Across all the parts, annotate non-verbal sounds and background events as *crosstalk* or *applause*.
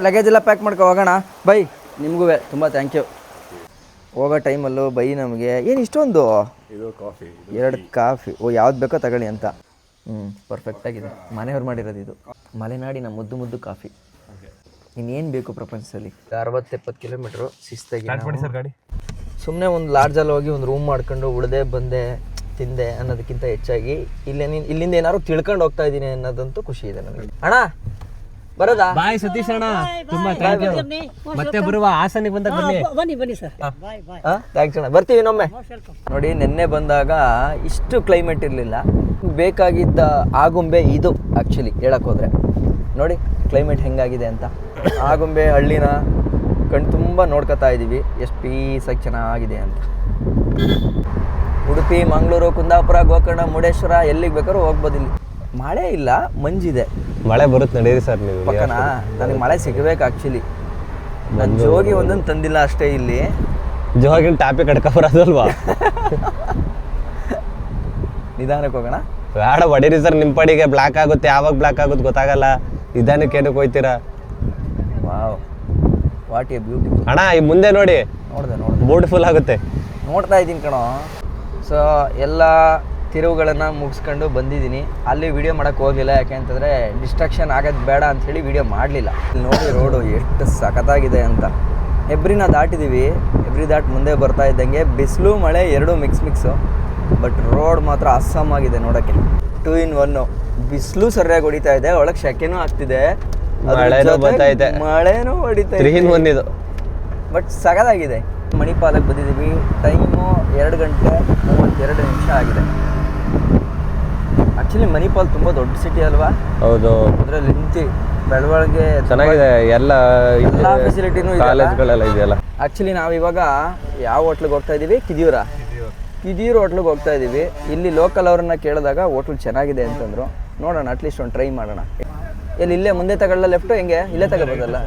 Luggage ಎಲ್ಲ pack ಮಾಡ್ಕೊ ಹೋಗೋಣ. ಬೈ. ನಿಮಗೂ ತುಂಬ ಥ್ಯಾಂಕ್ ಯು ಹೋಗೋ ಟೈಮಲ್ಲೂ ಬೈ ನಮಗೆ. ಏನು ಇಷ್ಟೊಂದು? ಇದು ಕಾಫಿ ಎರಡು ಕಾಫಿ ಓ ಯಾವ್ದು ಬೇಕೋ ತಗೊಳ್ಳಿ ಅಂತ. ಹ್ಞೂ ಪರ್ಫೆಕ್ಟಾಗಿದೆ ಮನೆಯವ್ರು ಮಾಡಿರೋದು ಇದು. ಮಲೆನಾಡಿನ ಮುದ್ದು ಮುದ್ದು ಕಾಫಿ ಇನ್ನೇನು ಬೇಕು ಪ್ರಪಂಚದಲ್ಲಿ? ಅರವತ್ತೆಪ್ಪತ್ತು ಕಿಲೋಮೀಟ್ರು. ಶಿಸ್ತಾಗಿ ಸರ್ ಗಾಡಿ. ಸುಮ್ಮನೆ ಒಂದು ಲಾಡ್ಜಲ್ಲಿ ಹೋಗಿ ಒಂದು ರೂಮ್ ಮಾಡ್ಕೊಂಡು ಉಳ್ದೇ ಬಂದೆ ತಿಂದೆ ಅನ್ನೋದಕ್ಕಿಂತ ಹೆಚ್ಚಾಗಿ ಇಲ್ಲೇ ನೀನ್- ಇಲ್ಲಿಂದ ಏನಾದ್ರು ತಿಳ್ಕೊಂಡು ಹೋಗ್ತಾ ಇದ್ದೀನಿ ಅನ್ನೋದಂತೂ ಖುಷಿ ಇದೆ ನನಗೆ ಅಣ್ಣ ಬರೋದಾ? ಬಾಯ್ ಸತೀಶ್ ಅಣ್ಣ. ತುಂಬಾ ಥ್ಯಾಂಕ್ ಯು ಮತ್ತೆ ಬರುವ ಹಾಸನಿಗೆ ಬಂದಾಗ ಬನ್ನಿ. ಬನ್ನಿ ಬನ್ನಿ ಸರ್. ಬಾಯ್ ಬಾಯ್. ಥ್ಯಾಂಕ್ಸ್ ಅಣ್ಣ. ಬರ್ತೀವಿ ಇನ್ನೊಮ್ಮೆ. ನೋಡಿ ನಿನ್ನೆ ಬಂದಾಗ ಇಷ್ಟು ಕ್ಲೈಮೇಟ್ ಇರಲಿಲ್ಲ. ಬೇಕಾಗಿದ್ದ ಆಗುಂಬೆ ಇದು ಆ್ಯಕ್ಚುಲಿ ಹೇಳಕ್ ಹೋದ್ರೆ ನೋಡಿ ಕ್ಲೈಮೇಟ್ ಹೆಂಗಾಗಿದೆ ಅಂತ. ಆಗುಂಬೆ ಹಳ್ಳಿನ ಕಣ್ ತುಂಬ ನೋಡ್ಕೊತಾ ಇದ್ದೀವಿ ಎಷ್ಟು ಪೀಸಾಗಿ ಚೆನ್ನಾಗಿದೆ ಅಂತ. ಉಡುಪಿ ಮಂಗಳೂರು ಕುಂದಾಪುರ ಗೋಕರ್ಣ ಮುರುಡೇಶ್ವರ ಎಲ್ಲಿಗೆ ಬೇಕಾದ್ರೂ ಹೋಗ್ಬೋದು ಇಲ್ಲಿ. ಮಳೆ ಇಲ್ಲ ಮಂಜಿದೆ. ಮಳೆ ಬರುತ್ತೆ ನಡೆಯಿರಿ ಸರ್ ನೀವು. ಪಕ್ಕನಾ? ನನಗೆ ಮಳೆ ಸಿಗಬೇಕು ಆ್ಯಕ್ಚುಲಿ ನಾನು ಜೋಗಿ ಒಂದೊಂದು ತಂದಿಲ್ಲ ಅಷ್ಟೇ ಇಲ್ಲಿ. ಜೋಗಿನ ಟಾಪಿಕ್ ಕಡ್ಕ ಬರೋದಲ್ವಾ? ನಿಧಾನಕ್ಕೆ ಹೋಗೋಣ. ಬೇಡ ಹೊಡೀರಿ ಸರ್. ನಿಮ್ಮ ಪಡಿಗೆ ಬ್ಲಾಕ್ ಆಗುತ್ತೆ ಯಾವಾಗ ಬ್ಲಾಕ್ ಆಗುತ್ತೆ ಗೊತ್ತಾಗಲ್ಲ. ನಿಧಾನಕ್ಕೆ ಏನಕ್ಕೆ ಹೋಯ್ತೀರಾ? ವಾವ್. ವಾಟ್ ಎ ಬ್ಯೂಟಿ ಅಣ್ಣ ಈ ಮುಂದೆ ನೋಡಿ. ನೋಡಿದೆ ನೋಡಿದೆ. ಬ್ಯೂಟಿಫುಲ್ ಆಗುತ್ತೆ. ನೋಡ್ತಾ ಇದ್ದೀನಿ ಕಣೋ. ಸೊ ಎಲ್ಲ ತಿರುವುಗಳನ್ನು ಮುಗಿಸ್ಕೊಂಡು ಬಂದಿದ್ದೀನಿ. ಅಲ್ಲಿ ವಿಡಿಯೋ ಮಾಡೋಕ್ಕೆ ಹೋಗಲಿಲ್ಲ. ಯಾಕೆ ಅಂತಂದರೆ ಡಿಸ್ಟ್ರಾಕ್ಷನ್ ಆಗೋದು ಬೇಡ ಅಂಥೇಳಿ ವಿಡಿಯೋ ಮಾಡಲಿಲ್ಲ. ಇಲ್ಲಿ ನೋಡಿ ರೋಡು ಎಷ್ಟು ಸಖತ್ತಾಗಿದೆ ಅಂತ. ಹೆಬ್ರಿನ ದಾಟಿದ್ದೀವಿ ಎಬ್ರಿ ದಾಟ್ ಮುಂದೆ ಬರ್ತಾ ಇದ್ದಂಗೆ ಬಿಸಿಲು ಮಳೆ ಎರಡೂ ಮಿಕ್ಸ್ ಮಿಕ್ಸು ಬಟ್ ರೋಡ್ ಮಾತ್ರ ಅಸ್ಸಾಮ್ ಆಗಿದೆ ನೋಡೋಕ್ಕೆ. ಟೂ ಇನ್ ಒನ್ನು ಬಿಸಿಲು ಸರಿಯಾಗಿ ಹೊಡಿತಾ ಇದೆ. ಒಳಗೆ ಶೆಕೆನೂ ಆಗ್ತಿದೆ. ಮಳೆನೂ ಹೊಡಿತಾ ಇದು. ಬಟ್ ಸಗದಾಗಿದೆ ಮಣಿಪಾಲಕ್ಕೆ ಬಂದಿದ್ದೀವಿ ಟೈಮು ಎರಡು ಗಂಟೆ ಮೂವತ್ತೆರಡು ನಿಮಿಷ ಆಗಿದೆ. ಆ್ಯಕ್ಚುಲಿ ಮಣಿಪಾಲ್ ತುಂಬ ದೊಡ್ಡ ಸಿಟಿ ಅಲ್ವಾ? ಹೌದು. ಅದರಲ್ಲಿ ನಿಂತಿ ಬೆಳವಳಿಗೆ ಚೆನ್ನಾಗಿದೆ. ಎಲ್ಲ ಎಲ್ಲ ಫೆಸಿಲಿಟಿನೂ ಕಾಲೇಜ್ಗಳೆಲ್ಲ ಇದೆಯಲ್ಲ? ಆ್ಯಕ್ಚುಲಿ ನಾವು ಇವಾಗ ಯಾವ ಹೋಟ್ಲಿಗೆ ಹೋಗ್ತಾ ಇದ್ದೀವಿ ಕಿದಿಯೂರ ಕಿದಿಯೂರು ಹೋಟ್ಲಿಗೆ ಹೋಗ್ತಾ ಇದ್ದೀವಿ ಇಲ್ಲಿ ಲೋಕಲ್ ಅವ್ರನ್ನ ಕೇಳಿದಾಗ ಹೋಟ್ಲ್ ಚೆನ್ನಾಗಿದೆ ಅಂತಂದ್ರು. ನೋಡೋಣ ಅಟ್ಲೀಸ್ಟ್ ಒಂದು ಟ್ರೈ ಮಾಡೋಣ. ಎಲ್ಲಿ ಇಲ್ಲೇ ಮುಂದೆ ತಗೊಳ್ಳ ಲೆಫ್ಟು ಹೆಂಗೆ? ಇಲ್ಲೇ ತಗೋಬೋದಲ್ಲ?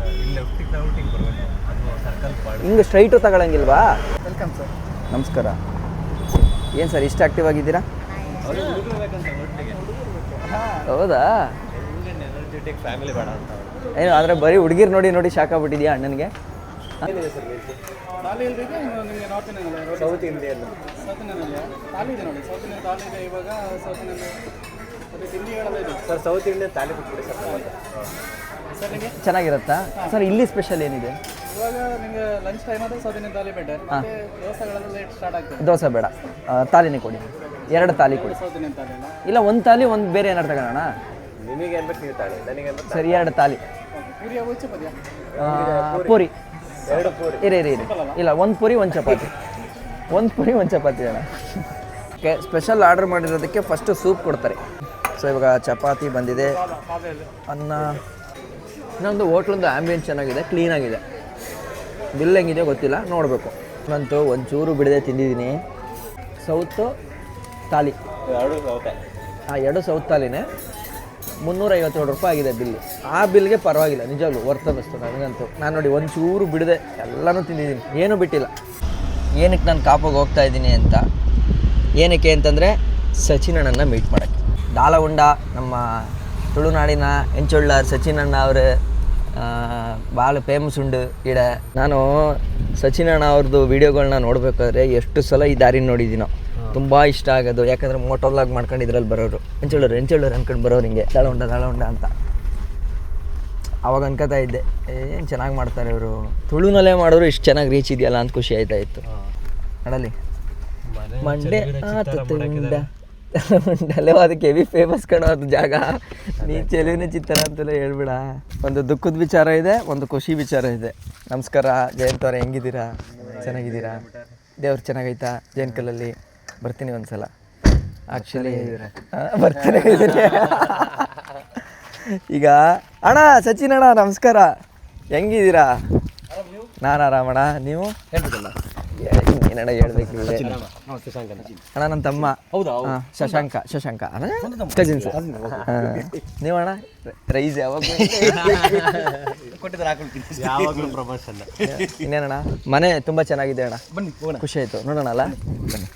ಹಿಂಗೆ ಸ್ಟ್ರೈಟು ತಗೊಳಂಗಿಲ್ವಾ? ವೆಲ್ಕಮ್ ಸರ್ ನಮಸ್ಕಾರ. ಏನು ಸರ್ ಇಷ್ಟು ಆಕ್ಟಿವ್ ಆಗಿದ್ದೀರಾ? ಹೌದಾ? ಏನು ಆದರೆ ಬರೀ ಹುಡುಗಿರು ನೋಡಿ ನೋಡಿ ಶಾಕ್ ಆಗ್ಬಿಟ್ಟಿದ್ಯಾ ಅಣ್ಣನಿಗೆ? South Indian sir South Indian thali ಕೊಟ್ಬಿಡಿ ಸರ್. ಸರ್ ನಿಮಗೆ? ಚೆನ್ನಾಗಿರುತ್ತಾ? ಸರ್ ಇಲ್ಲಿ ಸ್ಪೆಷಲ್ ಏನಿದೆ? ಇವಾಗ ನಿಮಗೆ ಲಂಚ್ ಟೈಮ್ ಆದರೆ ಸೌತ್ ಇಂಡಿಯನ್ ಥಾಲಿ ಬೆಟರ್ ಮತ್ತೆ ದೋಸೆಗಳೆಲ್ಲ ಲೇಟ್ ಸ್ಟಾರ್ಟ್ ಆಗ್ತದೆ. ದೋಸೆ ಬೇಡ. ತಾಲಿನಿ ತಾಲಿನೇ ಕೊಡಿ. ಎರಡು ತಾಲಿ ಕೊಡಿ. ಇಲ್ಲ ಒಂದು ತಾಲಿ ಒಂದು ಬೇರೆ ಏನಾರು ತಗೋಣ ನಿಮಗೆ ಏನ್ಬೇಕು ನೀವು ತಾಳಿ ನನಗೆ ಸರಿ ಎರಡು ತಾಲಿ. ಪೂರಿ ಯಾವ ಚಪಾತಿಯ ಆ, ಪೂರಿ ಎರಡು ಪೂರಿ. ಇರಿ ಇರಿ ಇರಿ. ಇಲ್ಲ ಒಂದು ಪೂರಿ ಒಂದು ಚಪಾತಿ. ಒಂದು ಪೂರಿ ಒಂದು ಚಪಾತಿ ಅಣ್ಣ. ಓಕೆ ಸ್ಪೆಷಲ್ ಆರ್ಡರ್ ಮಾಡಿರೋದಕ್ಕೆ ಫಸ್ಟು ಸೂಪ್ ಕೊಡ್ತಾರೆ. ಸೊ ಇವಾಗ ಚಪಾತಿ ಬಂದಿದೆ. ಅನ್ನ. ಇನ್ನೊಂದು ಹೋಟ್ಲೊಂದು ಆ್ಯಂಬಿಯನ್ಸ್ ಚೆನ್ನಾಗಿದೆ ಕ್ಲೀನಾಗಿದೆ ಬಿಲ್ ಹೆಂಗಿದೆ ಗೊತ್ತಿಲ್ಲ ನೋಡಬೇಕು. ನಂತೂ ಒಂಚೂರು ಬಿಡದೆ ತಿಂದಿದ್ದೀನಿ. ಸೌತು ತಾಲಿ. ಎರಡು ಸೌತ್. ಆ ಎರಡು ಸೌತ್ ತಾಲಿನೇ. ಮುನ್ನೂರೈವತ್ತೇಳು ರೂಪಾಯಿ ಆಗಿದೆ ಬಿಲ್. ಆ ಬಿಲ್ಗೆ ಪರವಾಗಿಲ್ಲ ನಿಜವಾಗ್ಲೂ ವರ್ತ್ ಅನ್ನಿಸ್ತು ನನಗಂತೂ. ನಾನು ನೋಡಿ ಒಂಚೂರು ಬಿಡದೆ ಎಲ್ಲನೂ ತಿಂದಿದ್ದೀನಿ. ಏನೂ ಬಿಟ್ಟಿಲ್ಲ. ಏನಕ್ಕೆ ನಾನು ಕಾಪುಗೆ ಹೋಗ್ತಾ ಇದ್ದೀನಿ ಅಂತ? ಏನಕ್ಕೆ ಅಂತಂದರೆ ಸಚಿನ್ ಅಣ್ಣನ ಮೀಟ್ ಮಾಡೋಕ್ಕೆ. ದಾಳಗುಂಡ ನಮ್ಮ ತುಳುನಾಡಿನ ಎಂಚೊಳ್ಳಾರ್ ಸಚಿನ್ ಅಣ್ಣ ಅವರು ಭಾಳ ಫೇಮಸ್ ಉಂಡು ಗಿಡ. ನಾನು ಸಚಿನ್ ಅಣ್ಣ ಅವ್ರದ್ದು ವೀಡಿಯೋಗಳನ್ನ ನೋಡಬೇಕಾದ್ರೆ ಎಷ್ಟು ಸಲ ಈ ದಾರಿ ನೋಡಿದ್ದೀನೋ ತುಂಬ ಇಷ್ಟ ಆಗೋದು. ಯಾಕಂದರೆ ಮೋಟೋಲಾಗ್ ಮಾಡ್ಕೊಂಡು ಇದ್ರಲ್ಲಿ ಬರೋರು. ಎಂಚೊಳ್ಳರು ಎಂಚೊಳ್ಳರು ಅನ್ಕೊಂಡು ಬರೋರು ಹಿಂಗೆ. ದಾಳಗುಂಡ ಉಂಡ ಅಂತ. ಅವಾಗ ಅನ್ಕೋತಾ ಇದ್ದೆ ಏನು ಚೆನ್ನಾಗಿ ಮಾಡ್ತಾರೆ ಇವರು? ತುಳುನಲ್ಲೇ ಮಾಡೋರು ಇಷ್ಟು ಚೆನ್ನಾಗಿ ರೀಚ್ ಇದೆಯಲ್ಲ ಅಂತ ಖುಷಿ ಆಯ್ತಾ ಇತ್ತು ನೋಡಲಿ ಮಂಡೆ ಮಂಡಲೆ ಅದಕ್ಕೆ ಹೆವಿ ಫೇಮಸ್ ಕಣೋ ಅದು ಜಾಗ. ನೀ ಚೆಲುವಿನ ಚಿತ್ರ ಅಂತೆಲ್ಲ ಹೇಳ್ಬೇಡ. ಒಂದು ದುಃಖದ ವಿಚಾರ ಇದೆ ಒಂದು ಖುಷಿ ವಿಚಾರ ಇದೆ. ನಮಸ್ಕಾರ ಜಯಂತ್ ಅವ್ರೆ ಹೆಂಗಿದ್ದೀರಾ? ಚೆನ್ನಾಗಿದ್ದೀರಾ? ದೇವ್ರು ಚೆನ್ನಾಗೈತಾ? ಜಯಂಕಲಲ್ಲಿ ಬರ್ತೀನಿ ಒಂದ್ಸಲ. ಆ್ಯಕ್ಚುಲಿ ಬರ್ತೀನಿ ಈಗ ಅಣ್ಣ ಸಚಿನ್ ಅಣ್ಣ ನಮಸ್ಕಾರ. ಹೆಂಗಿದ್ದೀರಾ? ನಾನು ಆರಾಮಣ್ಣ ನೀವು? ಹೇಳ್ಬೇಕಲ್ಲ. ಏನಣ್ಣ ಹೇಳ್ಬೇಕು ನೀವೇ. ಅಣ್ಣ ನನ್ನ ತಮ್ಮ. ಹೌದಾ? ಶಶಾಂಕ ಶಶಾಂಕ. ಕಜಿನ್ಸ್ ನೀವಣ್ಣ ರೈಸ್ ಯಾವಾಗ *laughs* ಇನ್ನೇನಣ್ಣ ಮನೆ ತುಂಬ ಚೆನ್ನಾಗಿದೆ ಅಣ್ಣ. ಬನ್ನಿ ಖುಷಿ ಆಯಿತು. ನೋಡೋಣ ಅಲ್ಲ? ಬನ್ನಿ.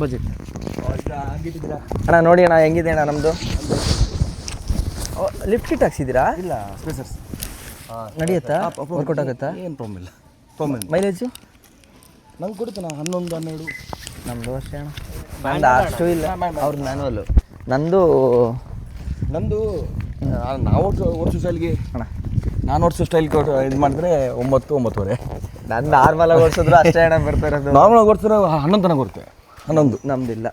ಬಜೆಟ್ ಅಣ್ಣ ನೋಡಿ ಅಣ್ಣ ಹೆಂಗಿದೆ ಅಣ್ಣ ನಮ್ಮದು ಲಿಫ್ಟ್ ಕಿಟ್ ಹಾಕ್ಸಿದ್ದೀರಾ? ಇಲ್ಲ ಸ್ಪೇಸರ್ಸ್. ನಡೆಯುತ್ತಾ? ವರ್ಕೌಟ್ ಆಗುತ್ತಾ? ಏನು ಪ್ರಾಬ್ಲಮ್ ಇಲ್ಲ. ಪ್ರಾಬ್ಲಮ್ ಇಲ್ಲ. ಮೈಲೇಜು ನಂಗೆ ಕೊಡ್ತಾನ ಹನ್ನೊಂದು ಹನ್ನೆರಡು. ನಮ್ಮದು ಅಷ್ಟೇ ಅಣ್ಣ. ನಂದು ಅಷ್ಟು ಇಲ್ಲ. ಅವ್ರ ಮ್ಯಾನುವಲ್ಲು ನಂದು ನಂದು ನಾವು ವರ್ಷ ಓಡಿಸೋ ಸ್ಟೈಲ್ಗೆ ಅಣ್ಣ. ನಾನು ಓಡಿಸೋ ಸ್ಟೈಲ್ಗೆ ಇದು ಮಾಡಿದ್ರೆ ಒಂಬತ್ತು ಒಂಬತ್ತುವರೆ. ನಾನು ನಾರ್ಮಲಾಗಿ ಓಡಿಸಿದ್ರು ಅಷ್ಟೇ ಅಣ್ಣ ಬರ್ತಾ ಇರೋದು. ನಾರ್ಮಲ್ ಓಡಿಸಿದ್ರೆ ಹನ್ನೊಂದು ತನಕ ಕೊಡ್ತೇವೆ ಹನ್ನೊಂದು. ನಮ್ದಿಲ್ಲ.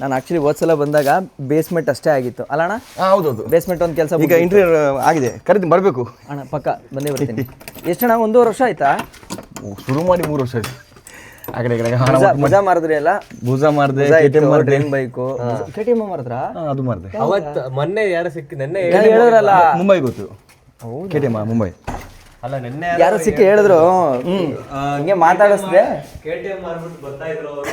ನಾನು ಆ್ಯಕ್ಚುಲಿ ಹೋದ್ಸಲ ಬಂದಾಗ ಬೇಸ್ಮೆಂಟ್ ಅಷ್ಟೇ ಆಗಿತ್ತು. ಅಲ್ಲ ಅಣ್ಣ? ಹೌದೌದು. ಬೇಸ್ಮೆಂಟ್ ಒಂದು ಕೆಲಸ ಈಗ ಇಂಟೀರಿಯರ್ ಆಗಿದೆ. ಕರೆದು ಬರಬೇಕು. ಅಣ್ಣ ಪಕ್ಕ ಬಂದೇ ಬರ್ತೀನಿ. ಅಣ್ಣ ಒಂದೂವರೆ ವರ್ಷ ಆಯ್ತಾ? ಶುರು ಮಾಡಿ ಮೂರು ವರ್ಷ ಆಯ್ತು. ಆ ಕಡೆ ಈ ಕಡೆ ಹಣ ಮಜಾ ಮಜಾ ಮಾರಿದ್ರಿ ಎಲ್ಲ ಭುಜ ಮಾಡಿದೆ ಕೆ ಟಿ ಎಂ ಮಾಡಿದೆ train bike K T M ಅದು ಮಾರ್ದೆ. ಅವತ್ತು ಮೊನ್ನೆ ಯಾರು ಸಿಕ್ಕಿ ನೆನ್ನೆ ಹೇಳಿದ್ರಲ್ಲ? ಮುಂಬೈ ಗೊತ್ತು. K T M Mumbai. ಅಲ್ಲ ನೆನ್ನೆ ಯಾರೋ ಸಿಕ್ಕಿ ಹೇಳಿದ್ರು. ಹಿಂಗೆ ಮಾತಾಡಿಸ್ದೆ. ಕೆ ಟಿ ಎಂ ಮಾರ್ಬಿಟ್ಟು ಬರ್ತಾಯಿದ್ರು ಅವರು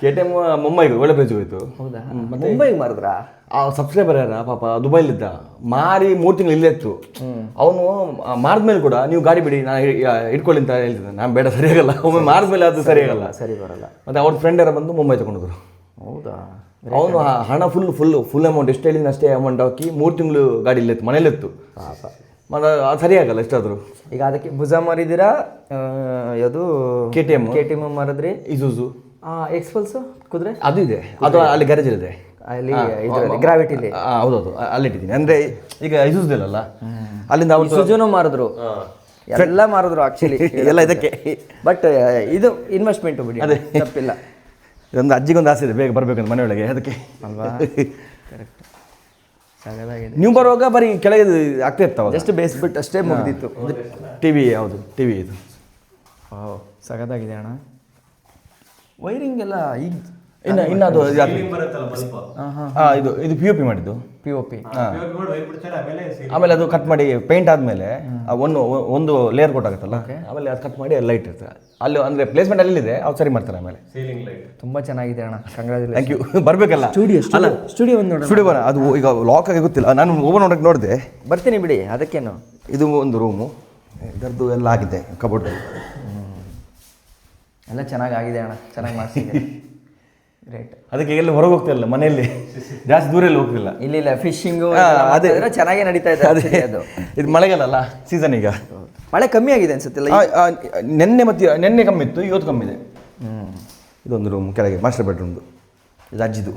ಕೆ ಟಿ ಎಂ ಮುಂಬೈಗೆ ಒಳ್ಳೆ ಪ್ರೈಸ್ ಹೋಯ್ತು ಹೌದಾ? ಮುಂಬೈಗೆ ಮಾರಿದ್ರಾ? ಆ ಸಬ್ಸ್ಕ್ರೈಬರ್ ಯಾರ? ಪಾಪ ದುಬೈಲಿದ್ದ. ಮಾರಿ ಮೂರು ತಿಂಗಳು ಇಲ್ಲೇ ಇತ್ತು. ಅವನು ಮಾರಿದ್ಮೇಲೆ ಕೂಡ ನೀವು ಗಾಡಿ ಬಿಡಿ ನಾನು ಇಟ್ಕೊಳ್ಳಿ ಅಂತ ಹೇಳ್ತಿದ್ದೆ. ನಾನು ಬೇಡ ಸರಿಯಾಗಲ್ಲ. ಒಮ್ಮೆ ಮಾರಿದ್ಮೇಲೆ ಅದು ಸರಿಯಾಗಲ್ಲ. ಸರಿ ಬರಲ್ಲ. ಮತ್ತೆ ಅವ್ರ ಫ್ರೆಂಡ್ ಯಾರ ಬಂದು ಮುಂಬೈ ತಗೊಂಡಿದ್ರು ಹೌದಾ? ಅವನು ಹಣ ಫುಲ್ ಫುಲ್ ಫುಲ್ ಅಮೌಂಟ್ ಎಷ್ಟು ಹೇಳಿದ ಅಷ್ಟೇ ಅಮೌಂಟ್ ಹಾಕಿ ಮೂರು ತಿಂಗಳು ಗಾಡಿ ಇಲ್ಲಿತ್ತು ಮನೇಲಿತ್ತು. ಮತ್ತೆ ಅದು ಸರಿಯಾಗಲ್ಲ ಎಷ್ಟಾದರೂ. ಈಗ ಅದಕ್ಕೆ ಭುಜ ಮಾರಿದಿರಾ ಯಾವುದು? K T M K T M ಮಾರಿದ್ರಿ? Isuzu Xpulse ಕುದುರೆ? ಅದು ಇದೆ. ಅದು ಅಲ್ಲಿ ಗ್ಯಾರೇಜ್ ಇದೆ. ಅಲ್ಲಿ ಇದರಲ್ಲಿ ಗ್ರಾವಿಟಿಲಿ ಹೌದೌದು. ಅಲ್ಲಿ ಅಲ್ಲಿಟ್ಟಿದ್ದೀನಿ. ಅಂದ್ರೆ ಈಗ ಇಸೂಸ್ದಿಲ್ಲಲ್ಲ ಅಲ್ಲಿಂದ ಅವ್ರು ಸುಜುನು ಮಾರಿದ್ರು. ಎಲ್ಲ ಮಾರಿದ್ರು ಆಕ್ಚುಲಿ *laughs* ಎಲ್ಲ ಇದಕ್ಕೆ. ಬಟ್ ಇದು ಇನ್ವೆಸ್ಟ್ಮೆಂಟ್ ಬಿಡಿ ಅದೇ. ತಪ್ಪಿಲ್ಲ. ಇದೊಂದು ಅಜ್ಜಿಗೊಂದು ಆಸೆ ಇದೆ ಬೇಗ ಬರಬೇಕಂತ ಮನೆಯೊಳಗೆ ಅದಕ್ಕೆ. ಅಲ್ವಾ? *laughs* ಕರೆಕ್ಟ್ ನೀವು ಬರುವಾಗ ಬರೀ ಕೆಳಗೆ ಇದು ಆಗ್ತಾ ಇರ್ತಾವ ಜಸ್ಟ್ ಬೇಸ್ಬಿಟ್ಟು ಅಷ್ಟೇ ಮುಗಿದಿತ್ತು. ಟಿ ವಿ ಯಾವುದು ಟಿ ವಿ ಇದು. ಸಗದಾಗಿದೆ ಅಣ್ಣ. ವೈರಿಂಗ್ ಎಲ್ಲ ಈಗ ಇನ್ನು ಇನ್ನು ಅದು ಇದು ಇದು ಇದು ಪಿ ಒ ಪಿ ಮಾಡಿದ್ದು. ಪಿ ಒ ಪಿ ಆಮೇಲೆ ಅದು ಕಟ್ ಮಾಡಿ ಪೇಂಟ್ ಆದಮೇಲೆ ಒಂದು ಒಂದು ಲೇಯರ್ ಕೊಟ್ಟಾಗತ್ತಲ್ಲ? ಆಮೇಲೆ ಅದು ಕಟ್ ಮಾಡಿ ಲೈಟ್ ಇರ್ತದೆ. ಅಲ್ಲಿ ಅಂದರೆ ಪ್ಲೇಸ್ಮೆಂಟ್ ಅಲ್ಲಿದೆ ಅವ್ರು ಸರಿ ಮಾಡ್ತಾರೆ ಆಮೇಲೆ. ತುಂಬಾ ಚೆನ್ನಾಗಿದೆ ಅಣ್ಣ ಕಂಗ್ರಾಚುಲೇಷನ್ ಥ್ಯಾಂಕ್ ಯು ಬರಬೇಕಲ್ಲ? ಸ್ಟುಡಿಯೋ ಅಲ್ಲ ಸ್ಟುಡಿಯೋ ಒಂದು ನೋಡಿ ಸ್ಟುಡಿಯೋ ಬರ ಅದು ಈಗ ಲಾಕ್ ಆಗಿ ಗೊತ್ತಿಲ್ಲ. ನಾನು ಓಪನ್ ನೋಡಕ್ಕೆ ನೋಡಿದೆ. ಬರ್ತೀನಿ ಬಿಡಿ ಅದಕ್ಕೇನು? ಇದು ಒಂದು ರೂಮು ಇದರದ್ದು ಎಲ್ಲ ಆಗಿದೆ ಕಬೋರ್ಡ್ ಎಲ್ಲ ಚೆನ್ನಾಗಿ ಆಗಿದೆ ಅಣ್ಣ ಚೆನ್ನಾಗಿ ಮಾಡಿಸಿದೆ *laughs* ಗ್ರೇಟ್ ಅದಕ್ಕೆ ಎಲ್ಲಿ ಹೊರಗೆ *laughs* ಹೋಗ್ತಿಲ್ಲ ಮನೆಯಲ್ಲಿ. ಜಾಸ್ತಿ ದೂರ ಎಲ್ಲ ಹೋಗ್ತಿಲ್ಲ ಇಲ್ಲಿ ಇಲ್ಲ ಫಿಶಿಂಗು ಅದೇ. ಚೆನ್ನಾಗೇ ನಡೀತಾ ಇದೆ ಅದೇ. ಅದು. *laughs* ಇದು ಮಳೆಗಾಲ ಅಲ್ಲ ಸೀಸನ್ ಈಗ ಮಳೆ ಕಮ್ಮಿ ಆಗಿದೆ ಅನ್ಸುತ್ತಿಲ್ಲ? ನೆನ್ನೆ ಮತ್ತೆ ನೆನ್ನೆ ಕಮ್ಮಿ ಇತ್ತು ಇವತ್ತು ಕಮ್ಮಿ ಇದೆ. ಇದೊಂದು ರೂಮ್ ಕೆಳಗೆ ಮಾಸ್ಟರ್ ಬೆಡ್ರೂಮ್ದು ಇದು ಅಜ್ಜಿದು.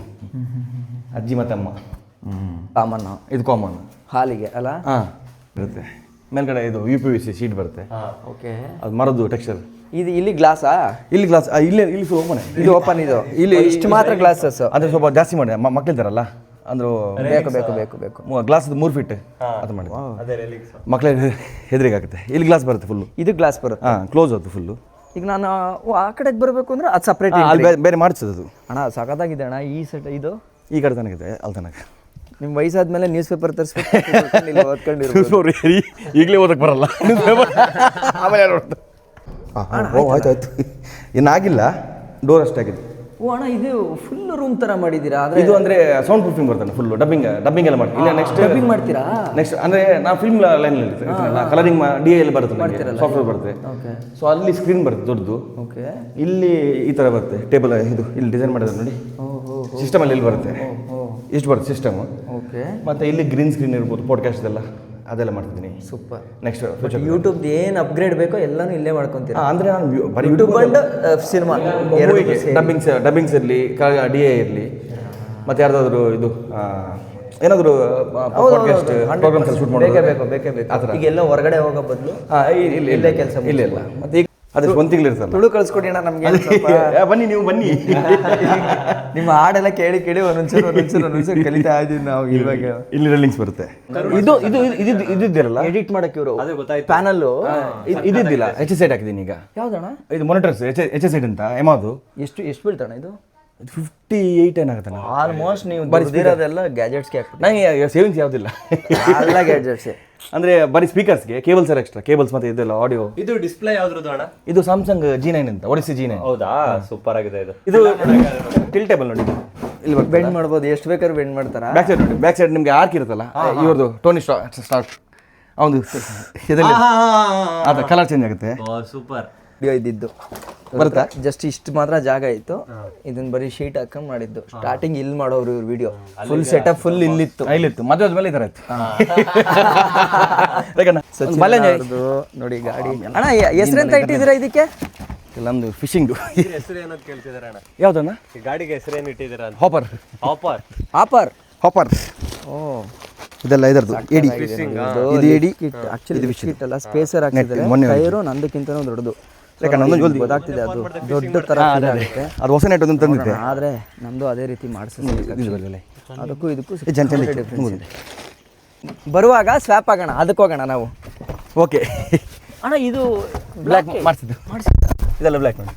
ಅಜ್ಜಿ ಮತ್ತೆ ಅಮ್ಮ. ಕಾಮನ್ ಇದು ಕಾಮನ್ ಹಾಲಿಗೆ ಅಲ್ಲ? ಹಾಂ ಇರುತ್ತೆ. ಮೇಲ್ಗಡೆ ಇದು U P V C sheet ಬರುತ್ತೆ. ಓಕೆ ಅದು ಮರದ್ದು ಟೆಕ್ಸ್ಚರ್ ಇದು ಇಲ್ಲಿ ಗ್ಲಾಸಾ ಇಲ್ಲಿ ಗ್ಲಾಸ್ ಇಲ್ಲಿ ಇಲ್ಲಿ ಫುಲ್ ಓಪನ್ ಇದು ಓಪನ್ ಇದು. ಇಲ್ಲಿ ಇಷ್ಟು ಮಾತ್ರ ಗ್ಲಾಸಸ್ ಅಂದರೆ ಸ್ವಲ್ಪ ಜಾಸ್ತಿ ಮಾಡಿ ಮಕ್ಕಳಿದ್ದಾರಲ್ಲ ಅಂದ್ರು ಬೇಕು ಬೇಕು ಬೇಕು ಬೇಕು. ಗ್ಲಾಸ್ ಮೂರು ಫೀಟ್ ಅದು ಮಾಡಿ. ಮಕ್ಕಳ ಹೆದರಿಗೆ ಆಗುತ್ತೆ ಇಲ್ಲಿ ಗ್ಲಾಸ್ ಬರುತ್ತೆ ಫುಲ್ಲು ಇದು ಗ್ಲಾಸ್ ಬರುತ್ತೆ. ಹಾಂ ಕ್ಲೋಸ್ ಅದು ಫುಲ್ಲು ಈಗ ನಾನು ಓ, ಆ ಕಡೆಗೆ ಬರಬೇಕು ಅಂದ್ರೆ ಅದು ಸಪ್ರೇಟ್ ಅಲ್ಲಿ ಬೇರೆ ಮಾಡಿಸೋದು ಅದು. ಅಣ್ಣ ಸಖತ್ತಾಗಿದೆ ಅಣ್ಣ ಈ ಸೆಟ್ ಇದು. ಈ ಕಡೆ ತನಕ ಇದೆ ಅಲ್ಲಿ ತನಕ. ನಿಮ್ಮ ವಯಸ್ಸಾದ್ಮೇಲೆ ನ್ಯೂಸ್ ಪೇಪರ್ ತರಿಸ್ಬೇಕು ಈಗಲೇ ಓದಕ್ಕೆ ಬರಲ್ಲ. *laughs* ಆಮೇಲೆ ಆಯ್ತು ಆಯ್ತು. ಇನ್ನಾಗಿಲ್ಲ. ಡೋರ್ ಅಷ್ಟೇ ಆಗಿದೆ. ಓ ಅಣ್ಣ ಇದು ಫುಲ್ ರೂಮ್ ತರ ಮಾಡಿದ್ದೀರಾ? ಆದರೆ ಇದು ಅಂದ್ರೆ ಸೌಂಡ್ ಪ್ರೂಫಿಂಗ್ ಬರ್ತಾನೆ ಫುಲ್ ಡಬ್ಬಿಂಗ್ ಡಬ್ಬಿಂಗ್ ಎಲ್ಲ ಮಾಡ್ತೀನಿ ಇಲ್ಲ ನೆಕ್ಸ್ಟ್ ಡಬ್ಬಿಂಗ್ ಮಾಡ್ತೀರಾ? ನೆಕ್ಸ್ಟ್ ಅಂದ್ರೆ ನಾನು ಫಿಲ್ಮ್ ಲೈನ್ ಲೈನಲ್ಲಿ ಕಲರಿಂಗ್ ಡಿ ಎಲ್ ಬರುತ್ತೆ ಸಾಫ್ಟ್ವೇರ್ ಬರುತ್ತೆ ಓಕೆ ಸೊ ಅಲ್ಲಿ ಸ್ಕ್ರೀನ್ ಬರುತ್ತೆ ದೊಡ್ಡದು. ಓಕೆ ಇಲ್ಲಿ ಈ ತರ ಬರುತ್ತೆ ಟೇಬಲ್ ಇದು ಇಲ್ಲಿ ಡಿಸೈನ್ ಮಾಡಿದ್ರೆ ನೋಡಿ. ಸಿಸ್ಟಮ್ ಅಲ್ಲಿ ಇಲ್ಲಿ ಬರುತ್ತೆ. ಇಷ್ಟು ಬರುತ್ತೆ ಸಿಸ್ಟಮ್ ಓಕೆ ಮತ್ತೆ ಇಲ್ಲಿ ಗ್ರೀನ್ ಸ್ಕ್ರೀನ್ ಇರ್ಬೋದು ಪಾಡ್ಕಾಸ್ಟ್ ಎಲ್ಲ ಅದೆಲ್ಲ ಮಾಡ್ತಿದ್ದೀನಿ. ಸೂಪರ್ ನೆಕ್ಸ್ಟ್ ಫ್ಯೂಚರ್ ಯೂಟ್ಯೂಬ್ ಏನು ಅಪ್ಗ್ರೇಡ್ ಬೇಕೋ ಎಲ್ಲಾನು ಇಲ್ಲೇ ಮಾಡ್ಕೊಂತೀನಿ ಅಂದರೆ ನಾನು ಬರೀ ಯೂಟ್ಯೂಬ್ ಅಂಡ್ ಸಿನಿಮಾ ಎರಡು ಡಬ್ಬಿಂಗ್ಸ್ ಡಬ್ಬಿಂಗ್ಸ್ ಇರಲಿ ಡಿ ಎ ಇರಲಿ. ಮತ್ತು ಯಾರ್ದಾದ್ರು ಇದು ಆ, ಏನಾದರೂ ಪಾಡ್ಕಾಸ್ಟ್ ಪ್ರೋಗ್ರಾಮ್ಸ್ ಶೂಟ್ ಬೇಕೇ ಬೇಕು ಬೇಕೇ ಬೇಕು. ಈಗ ಎಲ್ಲ ಹೊರಗಡೆ ಹೋಗೋ ಬದಲು ಇಲ್ಲಿ ಇಲ್ಲೇ ಕೆಲಸ ಇಲ್ಲ ಇಲ್ಲ. ಮತ್ತೆ ಈಗ ಅದು ಒಂದು ತಿಂಗಳು ಇರ್ತಲ್ಲ? ತುಳು ಕಳ್ಸ್ಕೊಡಿ ಅಣ್ಣ ನಮ್ಗೆ ಏ, *laughs* ಬನ್ನಿ ನೀವು ಬನ್ನಿ. *laughs* ನಿಮ್ಮ ಹಾಡೆಲ್ಲ ಕೇಳಿ ಕೇಳಿ ಒಂದೊಂದ್ಸರಿ ಒಂದೊಂದ್ಸಲ ಒಂದೊಂದ್ಸರಿ ಕಲಿತಾ ಇದೀವಿ ನಾವು ಇವಾಗ. ಇಲ್ಲಿ ಲಿಂಕ್ಸ್ ಬರುತ್ತೆ. ಇದು ಇದು ಇದು ಇದಿದ್ದಿರಲ್ಲ ಎಡಿಟ್ ಮಾಡಕ್ಕೆ ಇವರು ಅದೇ ಗೊತ್ತಾಯ್ತು. ಪ್ಯಾನಲ್ಲು? ಇದು ಇದಿದ್ದಿಲ್ಲ ಎಚ್ ಎಸ್ ಐಡ್ ಹಾಕಿದ್ದೀನಿ ಈಗ. ಯಾವ್ದಣ್ಣ? ಇದು ಮೊನಿಟರ್ಸ್ ಎಚ್ ಎಸ್ ಐಡ್ ಅಂತ ಎಮಾದು ಎಷ್ಟು ಎಷ್ಟು ಬೀಳ್ತಾಣ ಇದು? ಫಿಫ್ಟಿ ಏಯ್ಟ್ ಏನಾಗುತ್ತೆ ಆಲ್ಮೋಸ್ಟ್ ನೀವು ಬರ್ದಿರೋದೆಲ್ಲ ಗ್ಯಾಜೆಟ್ಸ್ಗೆ ಹಾಕ್ಬಿಟ್ಟು ನನಗೆ ಸೇವಿಂಗ್ಸ್ ಯಾವುದಿಲ್ಲ. ಎಲ್ಲ ಗ್ಯಾಜೆಟ್ಸ್ ಅಂದರೆ ಬರೀ ಸ್ಪೀಕರ್ಸ್ಗೆ ಕೇಬಲ್ಸ್ ಸರ್ ಎಕ್ಸ್ಟ್ರಾ ಕೇಬಲ್ಸ್ ಮತ್ತೆ ಇದೆಲ್ಲ ಆಡಿಯೋ ಇದು ಡಿಸ್ಪ್ಲೇ ಯಾವ್ದ್ರದ್ದು ಅಣ್ಣ? ಇದು ಸ್ಯಾಮ್ಸಂಗ್ ಜಿ ನೈನ್ ಅಂತ ಒಡಿಸಿ ಜಿ ನೈನ್ ಹೌದಾ? ಸೂಪರ್ ಆಗಿದೆ ಇದು. ಇದು ಟಿಲ್ ಟೇಬಲ್ ನೋಡಿ. ಇಲ್ಲಿ ಬೆಂಡ್ ಮಾಡ್ಬೋದು. ಎಷ್ಟು ಬೇಕಾದ್ರೂ ಬೆಂಡ್ ಮಾಡ್ತಾರಾ? ಬ್ಯಾಕ್ ಸೈಡ್ ನೋಡಿ. ಬ್ಯಾಕ್ ಸೈಡ್ ನಿಮಗೆ ಆರ್ಕ್ ಇರುತ್ತಲ್ಲ ಇವ್ರದ್ದು ಟೋನಿ ಸ್ಟಾರ್ಟ್ ಸ್ಟಾರ್ಟ್ ಅವನು ಇದರಲ್ಲಿ. ಅದು ಕಲರ್ ಚೇಂಜ್ ಆಗುತ್ತೆ. ಸೂಪರ್ ವಿಡಿಯೋ ಇದ್ದಿದ್ದು ಬರುತ್ತಾ? ಜಸ್ಟ್ ಇಷ್ಟು ಮಾತ್ರ ಜಾಗ ಇತ್ತು. ಇದನ್ನ ಬರೀ ಶೀಟ್ ಹಾಕೊಂಡು ಮಾಡಿದ್ದು. ಸ್ಟಾರ್ಟಿಂಗ್ ಇಲ್ಲಿ ಮಾಡೋರು ಇವ್ರ ವಿಡಿಯೋ ಫುಲ್ ಸೆಟಪ್ ಫುಲ್ ಇಲ್ಲಿತ್ತು. ಇಲ್ಲಿತ್ತು ಮದುವೆ ಆದ್ಮೇಲೆ ಮಲ್ಯ ನೋಡಿ ಗಾಡಿ. ಅಣ್ಣ ಹೆಸರೆಂತ ಇಟ್ಟಿದ್ದೀರಾ ಇದಕ್ಕೆ? ನಮ್ದು ಫಿಶಿಂಗ್ ಹೆಸರು ಏನಂತ ಕೇಳ್ತಿದಾರೆ ಅಣ್ಣ? ಯಾವ್ದಣ್ಣ? ಈ ಗಾಡಿಗೆ ಹೆಸರೇನು ಇಟ್ಟಿದ್ದೀರಾ ಅಂತ. ಹಾಪರ್ ಹಾಪರ್ ಆಪರ್ ಹಾಪರ್ ಓ. ಇದೆಲ್ಲ ಇದರದು ಎಡಿ ಇದು ಎಡಿ ಕಿಟ್ ಆಕ್ಚುಲಿ ಕಿಟ್ ಅಲ್ಲ ಸ್ಪೇಸರ್ ಹಾಕಿದ್ದಾರೆ ಟೈರು ನಂದಕ್ಕಿಂತನೂ ದೊಡ್ಡದು. ಯಾಕಂದ್ರೆ ಒಂದು ಜಲ್ದಿ- ಗೊತ್ತಾಗ್ತಿದೆ ಅದು. ದೊಡ್ಡ ತರ ಆಗುತ್ತೆ. ಅದು ಹೊಸ ನೆಟ್ ಒಂದು ತಂದಿದ್ದೆ ಆದ್ರೆ ನಮ್ದು ಅದೇ ರೀತಿ ಮಾಡಿಸ್ಬೇಕು ಅದಕ್ಕೂ ಇದಕ್ಕೂ ಏ, ಜನ ಡಿಫ್ರೆನ್ಸ್ ಇದೆ. ಬರುವಾಗ ಸ್ವ್ಯಾಪ್ ಆಗೋಣ ಅದಕ್ಕೆ ಹೋಗೋಣ ನಾವು. ಓಕೆ. ಅಣ್ಣ ಇದು ಬ್ಲ್ಯಾಕ್ ಮಾಡಿಸಿದ್ದು. ಇದೆಲ್ಲ ಬ್ಲ್ಯಾಕ್ ಮಾಡಿ.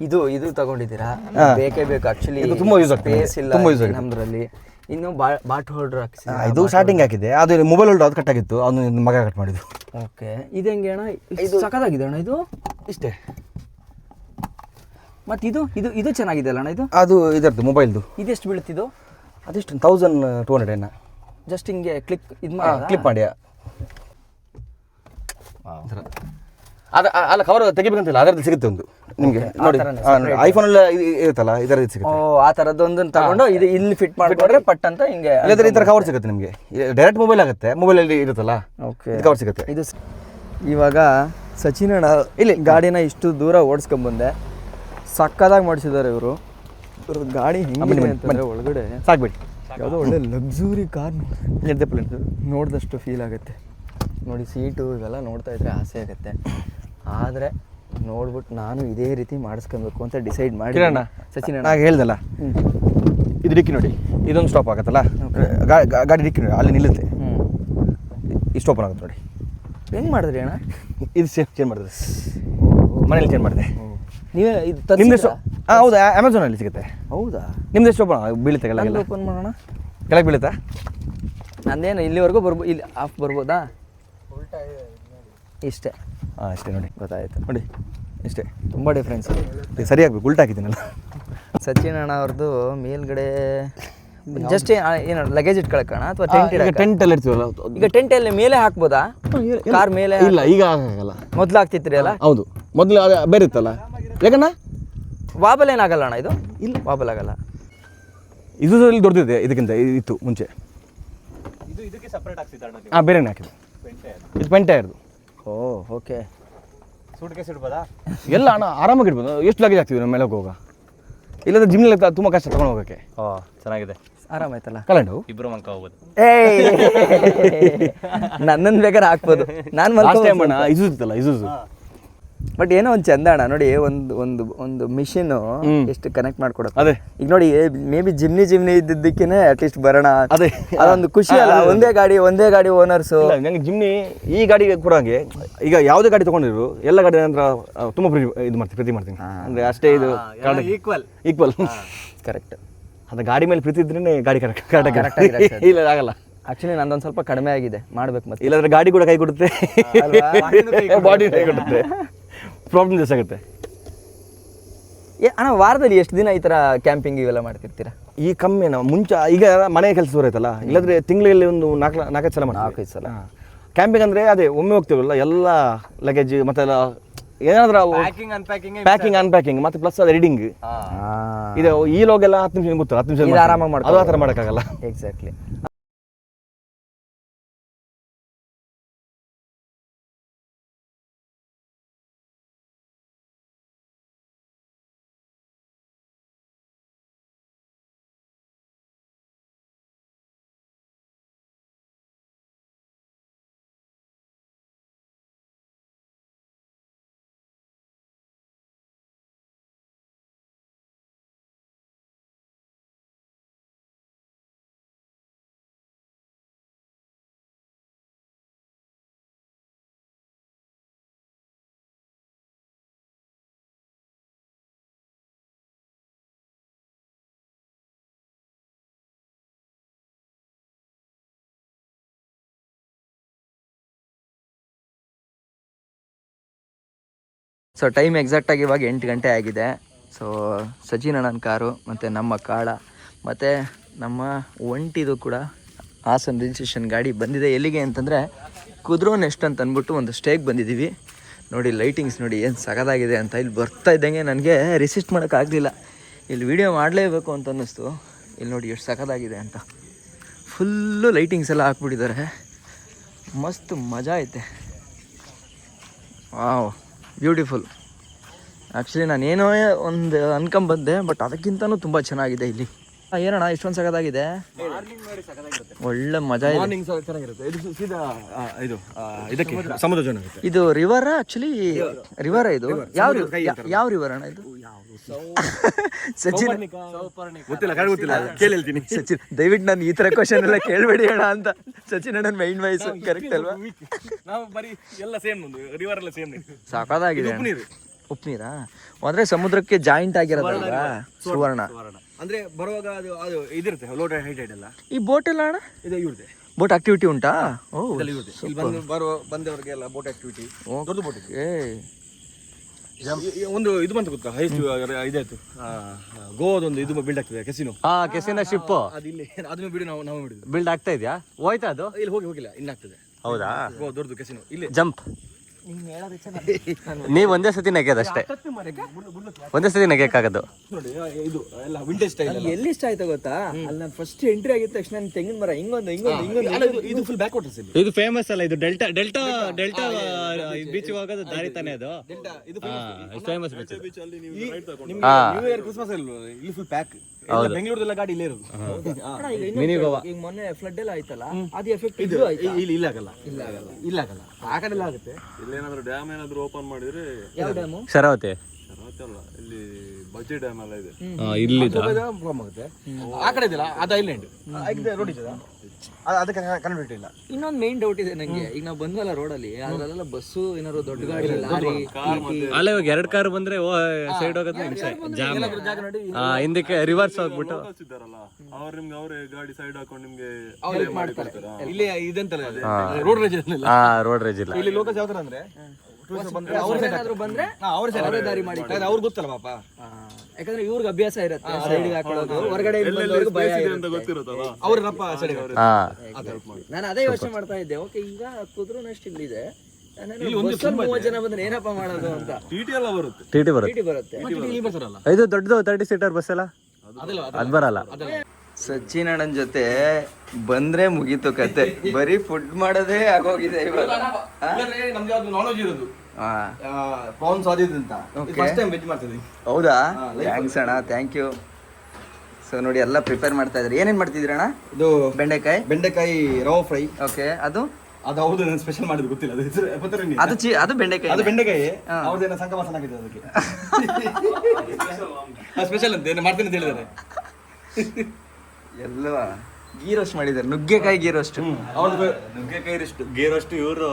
ಇದು ಇದು ತಗೊಂಡಿದ್ದೀರಾ? ಬೇಕೇ ಬೇಕು ಆಕ್ಚುಲಿ ತುಂಬಾ ಯೂಸ್ ಆಗ್ತದೆ. ಇಲ್ಲ ತುಂಬಾ ಆಗಿದೆ. ನಮ್ದ್ರಲ್ಲಿ. ಇನ್ನು ಬಾಟ್ ಹೋಲ್ಡರ್ ಹಾಕಿಸಿ. ಇದು ಸ್ಟಾರ್ಟಿಂಗ್ ಹಾಕಿದೆ. ಅದು ಮೊಬೈಲ್ ಹೋಲ್ಡರ್ ಅದು ಕಟ್ ಆಗಿತ್ತು ಅವನು ಮಗ ಕಟ್ ಮಾಡಿದ್ದು. ಓಕೆ. ಇದು ಹೆಂಗೆ ಅಣ್ಣ? ಇದು ಸಖತ್ತಾಗಿದೆ ಅಣ್ಣ ಇದು? ಇಷ್ಟೇ. ಮತ್ತೆ ಇದು? ಇದು ಇದು ಚೆನ್ನಾಗಿದೆ ಅಲ್ಲ ಅಣ್ಣ ಇದು? ಅದು ಇದರದ್ದು ಮೊಬೈಲ್ದು ಇದೆಷ್ಟು ಬೀಳ್ತಿದ್ದು ಅದೆಷ್ಟು? ತೌಸಂಡ್ ಟು ಹಂಡ್ರೆಡ್ ಏನ? ಜಸ್ಟ್ ಹಿಂಗೆ ಕ್ಲಿಕ್ ಇದು ಮಾಡಿ ಕ್ಲಿಕ್ ಮಾಡಿ ಅದ ಅಲ್ಲ ಕವರ್ ತೆಗಿಬೇಕಂತಿಲ್ಲ ಅದರದ್ದು ಸಿಗುತ್ತೆ ಒಂದು. ನಿಮಗೆ ನೋಡಿ. ಐಫೋನ್ ಎಲ್ಲ ಇರುತ್ತಲ್ಲ ಇರುತ್ತಲ್ಲ ಸಿಗುತ್ತೆ. ಓ ಆ ಥರದ್ದೊಂದನ್ನು ತಗೊಂಡು ಇದು ಇಲ್ಲಿ ಫಿಟ್ ಮಾಡ್ಕೊಂಡ್ರೆ ಪಟ್ ಅಂತ ಹಿಂಗೆ ಇಲ್ಲದ್ರೆ ಈ ಥರ ಕವರ್ ಸಿಗುತ್ತೆ ನಿಮಗೆ. ಡೈರೆಕ್ಟ್ ಮೊಬೈಲ್ ಆಗುತ್ತೆ ಮೊಬೈಲಲ್ಲಿ ಇರುತ್ತಲ್ಲ ಓಕೆ ಕವರ್ ಸಿಗುತ್ತೆ. ಇದು ಇವಾಗ ಸಚಿನ್ ಅಣ್ಣ ಇಲ್ಲಿ. ಗಾಡಿನ ಇಷ್ಟು ದೂರ ಓಡಿಸ್ಕೊಂಬಂದೆ ಸಕ್ಕದಾಗಿ ಮಾಡಿಸಿದ್ದಾರೆ ಇವರು. ಇವರು ಗಾಡಿ ಹಿಂಗೆ ಅಂತಂದ್ರೆ ಒಳಗಡೆ ಸಾಕ್ಬಿಡಿ. ಯಾವುದೋ ಒಳ್ಳೆ ಲಕ್ಸುರಿ ಕಾರ್ ನೋಡಿದಷ್ಟು ಫೀಲ್ ಆಗುತ್ತೆ. ನೋಡಿ ಸೀಟು ಇವೆಲ್ಲ ನೋಡ್ತಾ ಇದ್ರೆ ಆಸೆ ಆಗುತ್ತೆ. ಆದರೆ ನೋಡ್ಬಿಟ್ಟು ನಾನು ಇದೇ ರೀತಿ ಮಾಡಿಸ್ಕೊಬೇಕು ಅಂತ ಡಿಸೈಡ್ ಮಾಡಿ ಕಿರಣ ಸಚಿನ್ ಅಣ್ಣ. ನಾನು ಹೇಳ್ದಲ್ಲ? ಇದು ಡಿಕ್ಕಿ ನೋಡಿ. ಇದೊಂದು ಸ್ಟಾಪ್ ಆಗುತ್ತಲ್ಲ? ಗಾಡಿ ಡಿಕ್ಕಿ ನೋಡಿ ಅಲ್ಲಿ ನಿಲ್ಲುತ್ತೆ. ಹ್ಞೂ ಈ ಸ್ಟಾಪ್ ಆಗುತ್ತೆ ನೋಡಿ. ಹೆಂಗೆ ಮಾಡಿದ್ರಿ ಅಣ್ಣ? ಇದು ಸೇಫ್ ಚೇಂಜ್ ಮಾಡಿದ್ರೆ ಮನೇಲಿ ಚೇಂಜ್ ಮಾಡಿದೆ. ನೀವೇ ಇದು ನಿಮ್ದು? ಹಾಂ ಹೌದಾ? ಅಮೆಝಾನಲ್ಲಿ ಸಿಗುತ್ತೆ. ಹೌದಾ? ನಿಮ್ದು ಎಷ್ಟು ಓಪನ್ ಬೀಳುತ್ತೆ ಕೆಳಗೆ ಓಪನ್ ಮಾಡೋಣ. ಕೆಳಗೆ ಬೀಳುತ್ತಾ? ನಂದೇನು ಇಲ್ಲಿವರೆಗೂ ಬರ್ಬೋ ಇಲ್ಲಿ ಆಫ್ ಬರ್ಬೋದಾ? ಇಷ್ಟೇ. ಹಾಂ ಅಷ್ಟೇ ನೋಡಿ ಗೊತ್ತಾಯಿತು. ನೋಡಿ ಇಷ್ಟೇ. ತುಂಬ ಡಿಫ್ರೆನ್ಸ್ ಇದೆ. ಸರಿಯಾಗಬೇಕು ಸರಿ ಆಗಬೇಕು ಉಲ್ಟಾ ಹಾಕಿದ್ದೀನಲ್ಲ. ಸಚಿನ್ ಅಣ್ಣ ಅವ್ರದ್ದು ಮೇಲ್ಗಡೆ ಜಸ್ಟ್ ಏನು ಲಗೇಜ್ ಇಟ್ಕೊಳಕಣ ಅಥವಾ ಟೆಂಟ್ ಈಗ ಟೆಂಟ್ ಅಲ್ಲಿ ಇರ್ತೀವಲ್ಲ ಈಗ ಟೆಂಟ್ ಅಲ್ಲಿ ಮೇಲೆ ಹಾಕ್ಬೋದಾ? ಕಾರ್ ಮೇಲೆ ಇಲ್ಲ ಈಗ ಆಗಲ್ಲ. ಮೊದ್ಲು ಹಾಕ್ತಿತ್ರಿ ಅಲ್ಲ? ಹೌದು. ಮೊದಲು ಅದು ಬೇರೆ ಇತ್ತಲ್ಲ. ಯಾಕಣ್ಣ? ವಾಬಲ್ ಏನಾಗಲ್ಲ ಅಣ್ಣ ಇದು? ಇಲ್ಲ. ವಾಬಲ್ ಆಗಲ್ಲ. ಇದು ಇಲ್ಲಿ ದೊಡ್ಡದಿದೆ ಇದಕ್ಕಿಂತ ಇತ್ತು ಮುಂಚೆ. ಇದು ಇದಕ್ಕೆ ಸಪ್ರೇಟ್ ಆಗ್ತಿದ್ದಣ್ಣ ನೀವು. ಹಾಂ ಬೇರೆ ಹಾಕಿದೆ ಇದು ಪೆಂಟೆ ಇರೋದು. ಓ ಓಕೆ ಸೂಟ್ ಕೇಸ್ ಇಡ್ಬೋದಾ ಎಲ್ಲ ಅಣ್ಣ ಆರಾಮಾಗಿ ಇಡ್ಬೋದು. ಎಷ್ಟು ಲಗೇಜ್ ಆಗ್ತೀವಿ ನಮ್ಮ ಮೇಲೆ ಹೋಗುವಾಗ? ಜಿಮ್ ಜಿಮ್ನಲ್ಲಿ ತುಂಬ ಕಷ್ಟ ತಗೊಂಡು ಹೋಗೋಕ್ಕೆ. ಓ ಚೆನ್ನಾಗಿದೆ. ಆರಾಮಾಯ್ತಲ್ಲ? ಕಲೆಂಡು ಇಬ್ರು ಮಂಕ ಹೋಗ್ಬೋದು. ಏಯ್! *laughs* ನನ್ನನ್ನು ಬೇಕಾದ್ರೆ ಹಾಕ್ಬೋದು. ನಾನು ಲಾಸ್ಟ್ ಟೈಮ್ ಅಣ್ಣ ಇಸೂಸ್ ಇತ್ತಲ್ಲ ಇಸೂಸು ಬಟ್ ಏನೋ ಒಂದು ಚಂದ ಅಣ್ಣ ನೋಡಿ ಒಂದು ಒಂದು ಒಂದು ಮಿಷಿನ್. ಎಷ್ಟು ಕನೆಕ್ಟ್ ಮಾಡ್ಕೊಡುತ್ತೆ ಅದೇ. ಈಗ ನೋಡಿ ಮೇ ಬಿ ಜಿಮ್ನಿ ಜಿಮ್ನಿ ಇದ್ದಿದ್ದಕ್ಕೇನೆ ಅಟ್ಲೀಸ್ಟ್ ಬರೋಣ. ಅದೇ. ಅದೊಂದು ಖುಷಿ ಅಲ್ಲ ಒಂದೇ ಗಾಡಿ ಒಂದೇ ಗಾಡಿ ಓನರ್ಸು ಇಲ್ಲ ನಂಗೆ ಜಿಮ್ನಿ ಈ ಗಾಡಿಗೆ ಕೂಡ ಹಾಗೆ. ಈಗ ಯಾವುದೇ ಗಾಡಿ ತಗೊಂಡಿದ್ರು ಎಲ್ಲ ಗಾಡಿ ನಂತರ ತುಂಬ ಪ್ರೀತಿ ಇದು ಮಾಡ್ತೀನಿ ಪ್ರೀತಿ ಮಾಡ್ತೀನಿ. ಅಂದರೆ ಅಷ್ಟೇ ಇದು ಈಕ್ವಲ್ ಈಕ್ವಲ್ ಕರೆಕ್ಟ್ ಅದು ಗಾಡಿ ಮೇಲೆ ಪ್ರೀತಿ ಇದ್ರೇ ಗಾಡಿ ಕರೆಕ್ಟ್ ಕರೆಕ್ಟ್ *laughs* ಇಲ್ಲ ಆಗಲ್ಲ. ಆಕ್ಚುಲಿ ನಂದೊಂದು ಸ್ವಲ್ಪ ಕಡಿಮೆ ಆಗಿದೆ ಮಾಡ್ಬೇಕು ಮತ್ತೆ. ಇಲ್ಲಾಂದ್ರೆ ಗಾಡಿ ಕೂಡ ಕೈ ಕೊಡುತ್ತೆ. ಅಲ್ವಾ? ಬಾಡಿ *laughs* ಕೈ ಕೊಡುತ್ತೆ. *laughs* ಪ್ರಾಬ್ಲಮ್ ಜಾಸ್ತಿ ಆಗುತ್ತೆ. ಏ ಅಣ್ಣ ವಾರದಲ್ಲಿ ಎಷ್ಟು ದಿನ ಈ ಥರ ಕ್ಯಾಂಪಿಂಗ್ ಇವೆಲ್ಲ ಮಾಡ್ತಿರ್ತೀರಾ? ಈ ಕಮ್ಮಿ ನಾವು ಮುಂಚೆ ಈಗ ಮನೆ ಕೆಲಸ ದೂರ ಇಲ್ಲಾದ್ರೆ ಇಲ್ಲಾಂದ್ರೆ ತಿಂಗಳಲ್ಲಿ ಒಂದು ನಾಲ್ಕು ನಾಲ್ಕೈದು ಸಲ ಮಾಡಿ ನಾಲ್ಕೈದು ಸಲ. ಕ್ಯಾಂಪಿಂಗ್ ಅಂದರೆ ಅದೇ ಒಮ್ಮೆ ಹೋಗ್ತೀವಲ್ಲ ಎಲ್ಲ ಲಗೇಜ್ ಮತ್ತೆಲ್ಲ ಏನಾದ್ರೂ ಪ್ಯಾಕಿಂಗ್ ಅನ್ಪ್ಯಾಕಿಂಗ್ ಪ್ಯಾಕಿಂಗ್ ಅನ್ಪ್ಯಾಕಿಂಗ್ ಮತ್ತೆ ಪ್ಲಸ್ ಅದು ರೀಡಿಂಗ್ ಇದು ಈ ಲೋಗೆಲ್ಲ ಹತ್ತು ನಿಮಿಷ ಗೊತ್ತಲ್ಲ ಹತ್ತು ನಿಮಿಷ ಇದು ಆರಾಮಾಗಿ ಅದು ಆ ಥರ. ಮಾಡೋಕ್ಕಾಗಲ್ಲ. ಎಕ್ಸಾಕ್ಟ್ಲಿ ಸೊ ಟೈಮ್ ಎಕ್ಸಾಕ್ಟಾಗಿ ಇವಾಗ ಎಂಟು ಗಂಟೆ ಆಗಿದೆ. ಸೊ ಸಚಿನ್ ಅಣ್ಣನ ಕಾರು ಮತ್ತು ನಮ್ಮ ಕಾಳ ಮತ್ತು ನಮ್ಮ ಒಂಟಿದು ಕೂಡ ಹಾಸನ್ ರಿಜಿಸ್ಟ್ರೇಷನ್ ಗಾಡಿ ಬಂದಿದೆ. ಎಲ್ಲಿಗೆ ಅಂತಂದರೆ ಕುದ್ರೋ ನೆಸ್ಟ್ ಅಂತ ಅಂದ್ಬಿಟ್ಟು ಒಂದು ಸ್ಟೇಗೆ ಬಂದಿದ್ದೀವಿ ನೋಡಿ ಲೈಟಿಂಗ್ಸ್ ನೋಡಿ ಏನು ಸಗದಾಗಿದೆ ಅಂತ ಇಲ್ಲಿ ಬರ್ತಾ ಇದ್ದಂಗೆ ನನಗೆ ರಿಸಿಸ್ಟ್ ಮಾಡೋಕ್ಕಾಗಲಿಲ್ಲ ಇಲ್ಲಿ ವೀಡಿಯೋ ಮಾಡಲೇಬೇಕು ಅಂತ ಅನ್ನಿಸ್ತು. ಇಲ್ಲಿ ನೋಡಿ ಎಷ್ಟು ಸಗದಾಗಿದೆ ಅಂತ. ಫುಲ್ಲು ಲೈಟಿಂಗ್ಸ್ ಎಲ್ಲ ಹಾಕ್ಬಿಟ್ಟಿದ್ದಾರೆ. ಮಸ್ತ್ ಮಜಾ ಐತೆ. ವಾವ್ ಬ್ಯೂಟಿಫುಲ್ ಆ್ಯಕ್ಚುಲಿ ನಾನೇನೋ ಒಂದು ಅನ್ಕೊಂಬಂದೆ ಬಟ್ ಅದಕ್ಕಿಂತನೂ ತುಂಬ ಚೆನ್ನಾಗಿದೆ ಇಲ್ಲಿ. ಏನಣ್ಣ ಇಷ್ಟೊಂದು ಸಗದಾಗಿದೆ? ಒಳ್ಳೆ ಮಜಾ ಇದೆ. ಮಾರ್ನಿಂಗ್ ಚೆನ್ನಾಗಿರುತ್ತೆ. ಇದು ಸೀದಾ ಆ, ಇದು ಆ, ಇದಕ್ಕೆ ಸಮುದ್ರ. ಜೋನ್ ಆಗುತ್ತೆ ಇದು ರಿವರ್ ಆಕ್ಚುಲಿ ರಿವರ್ ಇದು. ಯಾವ ಯಾ- ಯಾವ ರಿವರ್ ಅಣ್ಣ ಇದು? *laughs* ಸಚಿನ್. ಗೊತ್ತಿಲ್ಲ ಕರೆ ಗೊತ್ತಿಲ್ಲ. ಕೇಳಿ ಹೇಳ್ತೀನಿ. ಸಚಿನ್ ದಯವಿಟ್ಟು ನಾನು ಈ ತರ ಕ್ವಶನ್ ಎಲ್ಲ ಕೇಳಬೇಡಿ ಅಣ್ಣ ಅಂತ. ಸಚಿನ್ ಅಣ್ಣನ ಮೈಂಡ್ ವಾಯ್ಸ್ ಕರೆಕ್ಟ್ ಅಲ್ವಾ? ನಾವು ಬರೀ ಎಲ್ಲ ಸೇಮ್ ಒಂದು ರಿವರ್ ಎಲ್ಲ ಸೇಮ್ ಸಾಕಾಗಿದೆ ಉಪ್ಪು ನೀರಾ ಅಂದ್ರೆ ಸಮುದ್ರಕ್ಕೆ ಜಾಯಿಂಟ್ ಆಗಿರೋದಲ್ವಾ? ಸುವರ್ಣ ಅಂದ್ರೆ ಬರುವಾಗ ಅದು ಅದು ಇದಿರುತ್ತೆ ಲೋಟರ್ ಹೈಟೈಡ್ ಎಲ್ಲ. ಈ ಬೋಟ್ ಎಲ್ಲ ಅಣ್ಣ? ಇದು ಬೋಟ್ ಆಕ್ಟಿವಿಟಿ ಉಂಟಾ? ಓ ಇಲ್ಲಿ ಬಂದು ಬರುವ ಬಂದವರಿಗೆಲ್ಲ ಬೋಟ್ ಆಕ್ಟಿವಿಟಿ ದೊಡ್ಡ ಬೋಟ್ ಏ. ಒಂದು ಇದು ಬಂತು ಗೊತ್ತಾ? ಹೈಸ್ಟ್ ಇದಾಯ್ತು. ಗೋವಾದೊಂದು ಇದು ಬಿಲ್ಡ್ ಆಗ್ತದೆ ಕೆಸಿನೋ ಹಾ ಕೆಸಿನ ಶಿಪ್ ಅದು ಇಲ್ಲಿ *laughs* ಅದನ್ನ ಬಿಡಿ ನಾವು ನಾವು ಬಿಡಿದ್ವಿ ಬಿಲ್ಡ್ ಆಗ್ತಾ ಇದೆಯಾ? ಹೋಯ್ತಾ ಅದು? ಇಲ್ಲಿ ಹೋಗಿ ಹೋಗಿಲ್ಲ ಇನ್ನಾಗ್ತದೆ ಹೌದಾ? ಗೋ ದೊಡ್ಡದು ಕೆಸಿನೋ ಇಲ್ಲಿ ಜಂಪ್ ನೀವ್ ಒಂದೇ ಸತಿ ನಗ್ಯದಷ್ಟೇ ಅಷ್ಟೇ. ಒಂದೇ ಸತಿ ನಗ್ಯಕ್ಕಾಗದು. ನೋಡಿ ಇದು ಎಲ್ಲ ವಿಂಟೇಜ್ ಸ್ಟೈಲ್ ಎಲ್ಲಿ. ಇಷ್ಟ ಆಯ್ತು ಗೊತ್ತಾ? ಅಲ್ಲಿ ನಾನು ಫಸ್ಟ್ ಎಂಟ್ರಿ ಆಗಿದ ತಕ್ಷಣ ತೆಂಗಿನ ಮರ ಹಿಂಗೊಂದು ಹಿಂಗೊಂದು ಹಿಂಗೊಂದು ಇದು ಫುಲ್ ಬ್ಯಾಕ್ ವಾಟರ್ಸ್ ಇಲ್ಲಿ. ಇದು ಫೇಮಸ್ ಅಲ್ಲ ಇದು ಡೆಲ್ಟಾ ಡೆಲ್ಟಾ ಡೆಲ್ಟಾ ಬೀಚ್ ಹೋಗೋದು ದಾರಿ ತಾನೇ ಅದು. ಇದು ಫೇಮಸ್ ಬೀಚ್ ರೈಟ್ ತಕೊಂಡ್ ನ್ಯೂ ಇಯರ್ ಕ್ರಿಸ್ಮಸ್ ಅಲ್ಲಿ ಇಲ್ಲಿ ಫುಲ್ ಪ್ಯಾಕ್ ಬೆಂಗಳೂರದೆಲ್ಲ ಗಾಡಿ ಇಲ್ಲೇ ಇರೋದು. ಅಣ್ಣ, ಈಗ ಇನ್ನೊಂದು ಮಿನಿ ಗೋವಾ. ಈಗ ಮೊನ್ನೆ ಫ್ಲಡ್ ಎಲ್ಲ ಆಯ್ತಲ್ಲ ಅದು ಎಫೆಕ್ಟ್ ಇದು ಇದು ಇಲ್ಲಿ ಇಲ್ಲ ಆಗಲ್ಲ. ಇಲ್ಲ ಆಗಲ್ಲ. ಇಲ್ಲ ಆಗಲ್ಲ. ಆ ಕಡೆ ಎಲ್ಲ ಆಗುತ್ತೆ. ಇಲ್ಲೇನಾದ್ರೂ ಡ್ಯಾಮ್ ಏನಾದ್ರು ಓಪನ್ ಮಾಡಿದ್ರೆ ಯಾವ ಡ್ಯಾಮು ಶರಾವತಿ ಅಲ್ಲ ಇಲ್ಲಿ ಬಜ್ಜಿ ಡ್ಯಾಮ್ ಎಲ್ಲ ಇದೆ. ಇಲ್ಲಿ ಪ್ರಾಬ್ಲಮ್ ಆಗುತ್ತೆ. ಆ ಕಡೆ ಇದೆಯಲ್ಲ ಅದು ಐಲ್ಯಾಂಡ್ ರೋಡ್ ಇದೆ ಅದಕ್ಕೆ ಕನೆಕ್ಟ್ ಇಲ್ಲ. ಇನ್ನೊಂದು ಮೇನ್ ಡೌಟ್ ಇದೆ ನಂಗೆ. ಈಗ ನಾವು ಬಂದ್ವಲ್ಲ ಅಲ್ಲಿ ಅದ್ರಲ್ಲೆಲ್ಲ ಬಸ್ಸು ಏನಾದ್ರು ದೊಡ್ಡ ಗಾಡಿ ಲಾರಿ ಟಿ.ಟಿ. ಅಲ್ಲ ಇವಾಗ ಎರಡ್ ಕಾರ್ ಬಂದ್ರೆ ಸೈಡ್ ಹೋಗೋದು ಜಾಮ್. ಆ, ಹಿಂದಕ್ಕೆ ರಿವರ್ಸ್ ಹೋಗ್ಬಿಟ್ಟು. ಅವ್ರು ನಿಮ್ಗೆ ಅವರೇ ಗಾಡಿ ಸೈಡ್ ಹಾಕೊಂಡು ನಿಮ್ಗೆ ಇಲ್ಲಿ ಇದಂತಲ್ಲ ರೋಡ್ ರೇಜ್ ಇಲ್ಲ. ರೋಡ್ ರೇಜ್ ಇಲ್ಲ. ಇಲ್ಲಿ ಲೋಕ ಯಾವ ತರ ಅಂದ್ರೆ? ಅವ್ರ ಬಂದ್ರೆ ಅವ್ರ ದಾರಿ ಮಾಡಿ ಗೊತ್ತಲ್ಲ ಪಾಪ. ಯಾಕಂದ್ರೆ ಇವ್ರಿಗೆ ಅಭ್ಯಾಸ ಇರುತ್ತೆ ಸೈಡ್ ಹಾಕೊಳ್ಳೋದು. ಹೊರಗಡೆ ಭಯ ಅವ್ರಪ್ಪ ನಾನು ಅದೇ ಯೋಚನೆ ಮಾಡ್ತಾ ಇದ್ದೆ. ಓಕೆ ಈಗ ಕುದುರೆನಷ್ಟು ಇಲ್ಲಿದೆ. ನಾನೇನು ಬಸ್ಸಲ್ಲಿ ಮೂವತ್ತು ಜನ ಬಂದ್ರೆ ಏನಪ್ಪ ಮಾಡೋದು ಅಂತ. ಟಿ ಟಿ ಬರುತ್ತೆ. ಇದು ದೊಡ್ಡದು ತರ್ಟಿ ಸೀಟರ್ ಬಸ್ ಅಲ್ಲ? ಅದ್ ಬರಲ್ಲ. ಸಚಿನ್ ಅಣ್ಣನ ಜೊತೆ ಬಂದ್ರೆ ಮುಗೀತು ಕತೆ. ಬರೀ ಫುಡ್ ಮಾಡೋದೇ ಆಗೋಗಿದೆ ಇವಾಗ. ನಮ್ಗೆ ಇರೋದು. ಪ್ರಾನ್ಸ್ ಅದು ಅಂತ. ಫಸ್ಟ್ ಟೈಮ್ ವೆಜ್ ಮಾಡ್ತಿದ್ವಿ ಹೌದಾ? ಥ್ಯಾಂಕ್ಸ್ ಅಣ್ಣ ಥ್ಯಾಂಕ್ ಯು ಸೊ ನೋಡಿ ಎಲ್ಲ ಪ್ರಿಪೇರ್ ಮಾಡ್ತಾ ಇದ್ದಾರೆ. ಏನೇನ್ ಮಾಡ್ತಿದ್ರಿ ಅಣ್ಣ? ಇದು ಬೆಂಡೆಕಾಯಿ? ಬೆಂಡೆಕಾಯಿ ರವ ಫ್ರೈ ಓಕೆ ಅದು? ಅದು ಹೌದು ನಾನು ಸ್ಪೆಷಲ್ ಮಾಡಿದ್ದು ಗೊತ್ತಿಲ್ಲ. ಅದು ಹೆಸರು ಅದು ಚಿ ಅದು ಬೆಂಡೆಕಾಯಿ ಅದು ಬೆಂಡೆಕಾಯಿ. ಅವ್ರದ್ದೇನೋ ಸಂಕಮಸನ ಆಗಿದೆ ಅದಕ್ಕೆ. *laughs* *laughs* ಸ್ಪೆಷಲ್ ಅಂತ ಏನು ಮಾಡ್ತೀನಿ ಅಂತ ಹೇಳಿದ್ದಾರೆ. *laughs* ಎಲ್ಲ. ಗೀ ರೋಸ್ಟ್ ಮಾಡಿದ್ದಾರೆ. ನುಗ್ಗೆಕಾಯಿ ಗೀ ರೋಸ್ಟ್ ಅವ್ರದ್ದು ನುಗ್ಗೆಕಾಯಿ ಗೀ ರೋಸ್ಟ್ ಇವರು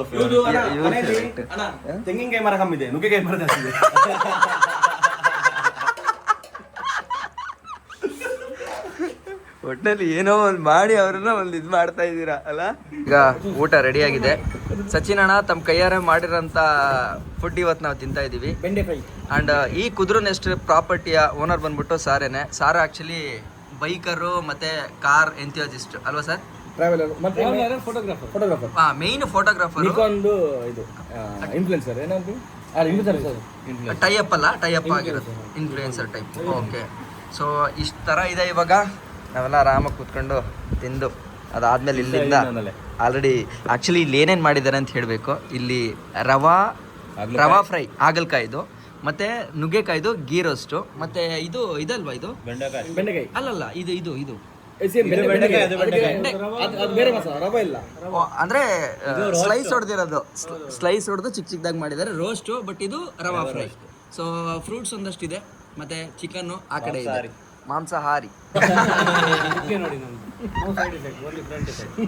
ತೆಂಗಿನಕಾಯಿ ಮರ ಕಮ್ಮಿದೆ ನುಗ್ಗೆಕಾಯಿ ಮರ ಜಾಸ್ತಿ ಇದೆ ಒಟ್ಟಿನಲ್ಲಿ ಏನೋ ಒಂದು ಮಾಡಿ ಅವ್ರನ್ನ ಒಂದು ಇದು ಮಾಡ್ತಾ ಇದ್ದೀರಾ ಅಲ್ಲ? ಈಗ ಊಟ ರೆಡಿ ಆಗಿದೆ. ಸಚಿನ್ ಅಣ್ಣ ತಮ್ಮ ಕೈಯಾರೆ ಮಾಡಿರೋಂಥ ಫುಡ್ ಇವತ್ತು ನಾವು ತಿಂತಾ ಇದ್ದೀವಿ ಬೆಂಡೆಕಾಯಿ. ಆ್ಯಂಡ್ ಈ ಕುದುರೆ ನೆಸ್ಟ್ ಪ್ರಾಪರ್ಟಿಯ ಓನರ್ ಬಂದ್ಬಿಟ್ಟು ಸಾರೇನೆ. ಸಾರ ಆ್ಯಕ್ಚುಲಿ ಬೈಕರು ಮತ್ತೆ ಕಾರ್ ಎಂಥಿಯಾಜಿಸ್ಟ್ ಅಲ್ವಾ ಸರ್? ಟ್ರಾವೆಲರ್ ಮತ್ತೆ ಫೋಟೋಗ್ರಾಫರ್ ಫೋಟೋಗ್ರಾಫರ್ ಹಾ ಮೇಯ್ನ್ ಫೋಟೋಗ್ರಾಫರ್ ಒಂದು ಇದು ಇನ್ಫ್ಲುಯೆನ್ಸರ್ ಏನಂತ ಇನ್ಫ್ಲುಯೆನ್ಸರ್ ಟೈಅಪ್ ಅಲ್ಲ ಟೈಅಪ್ ಆಗಿರೋದು. ಇನ್ಫ್ಲುಯೆನ್ಸರ್ ಟೈಪ್ ಓಕೆ ಸೊ ಇಷ್ಟು ಥರ ಇದೆ ಇವಾಗ. ನಾವೆಲ್ಲ ಆರಾಮಾಗಿ ಕೂತ್ಕೊಂಡು ತಿಂದು ಅದಾದ್ಮೇಲೆ ಇಲ್ಲಿಂದ ಆಲ್ರೆಡಿ ಆ್ಯಕ್ಚುಲಿ ಇಲ್ಲಿ ಏನೇನು ಮಾಡಿದ್ದಾರೆ ಅಂತ ಹೇಳಬೇಕು. ಇಲ್ಲಿ ರವಾ ರವಾ ಫ್ರೈ ಹಾಗಲ್ಕಾಯ್ದು. ಮತ್ತೆ ನುಗ್ಗೆಕಾಯ್ದು ಗೀ ರೋಸ್ಟು ಮತ್ತೆ ಇದು ಇದಲ್ವಾ ಇದು? ಬೆಂಡೆಕಾಯಿ. ಅಲ್ಲಲ್ಲ ಇದು ಇದು ಇದು. ಬೆಂಡೆಕಾಯಿ ಅದು ಅದು ಬೇರೆ ಮಸಾಲ ರವೆ ಇಲ್ಲ. ಓ, ಅಂದ್ರೆ ಸ್ಲೈಸ್ ಹೊಡೆದಿರೋದು. ಸ್ಲೈಸ್ ಹೊಡೆದು ಚಿಕ್ಕ ಚಿಕ್ಕದಾಗಿ ಮಾಡಿದ್ದಾರೆ. ರೋಸ್ಟು ಬಟ್ ಇದು ರವಾ ಫ್ರೈ ಸೊ ಫ್ರೂಟ್ಸ್ ಒಂದಷ್ಟಿದೆ. ಮತ್ತೆ ಚಿಕನ್ ಆ ಕಡೆ ಇದೆ. ಮಾಂಸಾಹಾರಿ. *laughs*